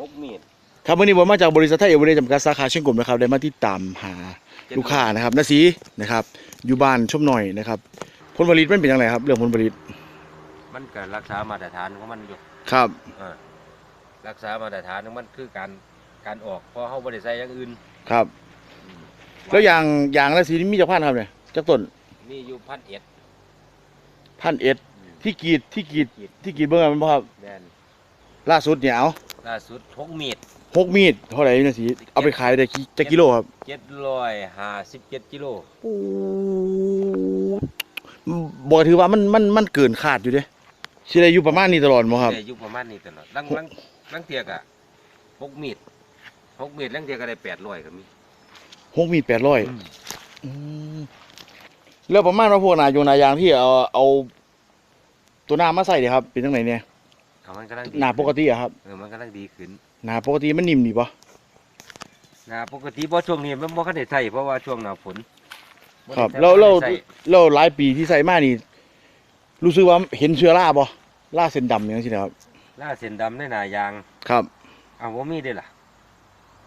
หกมีด ครับวันนี้ผมมาจากบริษัทไทยเอเวอเรสต์จำกัดสาขาเชียงกงนะครับได้มาติดตามหาลูกค้านะครับนาสีนะครับ อยู่บ้านชมหน่อยนะครับผลผลิตมันเป็นยังไงครับ เรื่องผลผลิตมันก็รักษามาตรฐานของมันอยู่ครับเออรักษามาตรฐานของมันคือการการออกเพราะเขาบริใส่อย่างอื่นครับอืมแล้วอย่างอย่างนาสีนี่มีจากพันธุ์ครับเนี่ยจากต้นมีอยู่พันเอ็ดพันเอ็ดที่กรีดที่กรีดที่กรีดเบื้องมันบ่ครับแดนล่าสุดเนี่ยเอา ล่าสุดหกมีดหกมีดเท่าไหร่นาสีเอาไปขายได้กี่จะกิโลครับเจ็ดร้อยห้าสิบเจ็ดกิโลบอกถือว่ามันมันมันเกินขาดอยู่เด้สิได้อยู่ประมาณนี้ตลอดบ่ครับแต่อยู่ประมาณนี้ตลอดลังลังลังเทียกอะหกมีดหกมีดลังเทียก็ได้แปดร้อยก็มีหกมีดแปดร้อยแล้วประมาณว่าพวกนายโยงนายางที่เอาเอาตัวหน้ามาใส่เดี๋ยครับเป็นจังไหนเนี่ยเอามันกำลังดีหน้าปกติอะครับเออมันกำลังดีขึ้นหน้าปกติมันนิ่มดีปะหนาปกติเพราะช่วงนี้มันบ่คันได้ใช้เพราะว่าช่วงหน้าฝนครับได้แล้วแล้วใช้แล้วหลายปีที่ใส่มานี่ รู้สึกว่าเห็นเชื้อราบ่ราเส้นดำอย่างนี้นะครับล่าเส้นดำในหนายางครับอ้าวบ่มีเด้อล่ะ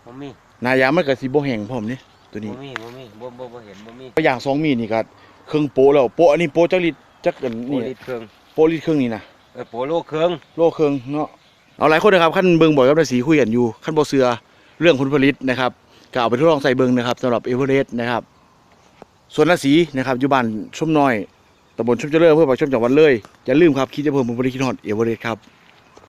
บ่มีหนายางมันก็สิบ่แห้งพร้อมนี่ตัวนี้บ่มีบ่มีบ่บ่บ่เห็นบ่มีอย่างสองมีดนี่ก็เครื่องโปะแล้วโปะอันนี้โปะจักลิตรจักอันโปนี่ลิตเครื่องโปะลิตรครึ่งนี่นะ เออโปโลเครื่องโลครึ่งเนาะเอาหลายคนนะครับขั้นเบิงบ่อยกับนายสีคุยกันอยู่ขั้นโบเสือเรื่องผลผลิตนะครับก็เอาไปทดลองใส่เบิงนะครับสำหรับเอเวอเรสต์นะครับส่วนนาสีนะครับอยู่บ้านชุ่มน้อยตำบลชุ่มเจริญอำเพื่อปากชุ่มจังหวัดเลยอย่าลืมครับคิดจะเพิ่มผลผลิตที่นอดเอเวอเรสต์ครับ